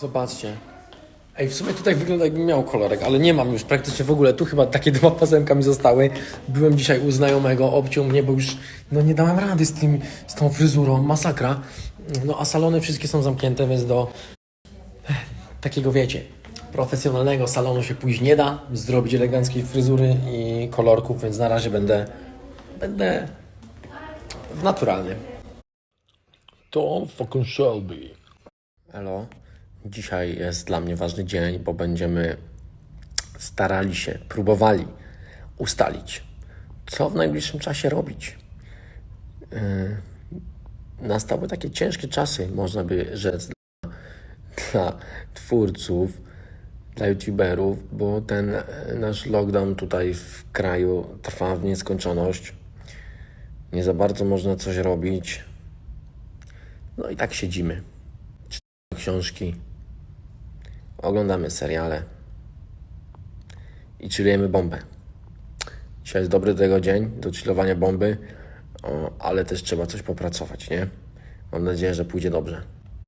Zobaczcie. Ej, w sumie tutaj wygląda jakbym miał kolorek, ale nie mam już praktycznie w ogóle. Tu chyba takie dwa pasemka mi zostały. Byłem dzisiaj u znajomego, obciął mnie, bo już no nie dałem rady z, tym, z tą fryzurą. Masakra. No a salony wszystkie są zamknięte, więc do takiego wiecie, profesjonalnego salonu się pójść nie da. Zrobić eleganckiej fryzury i kolorków, więc na razie będę, będę w naturalnym. Tom fucking Shelby. Elo, dzisiaj jest dla mnie ważny dzień, bo będziemy starali się, próbowali ustalić, co w najbliższym czasie robić. Yy, nastały takie ciężkie czasy, można by rzec, dla, dla twórców, dla youtuberów, bo ten nasz lockdown tutaj w kraju trwa w nieskończoność. Nie za bardzo można coś robić. No i tak siedzimy książki, oglądamy seriale i chillujemy bombę. Dzisiaj jest dobry tego dzień do chillowania bomby, ale też trzeba coś popracować, nie? Mam nadzieję, że pójdzie dobrze.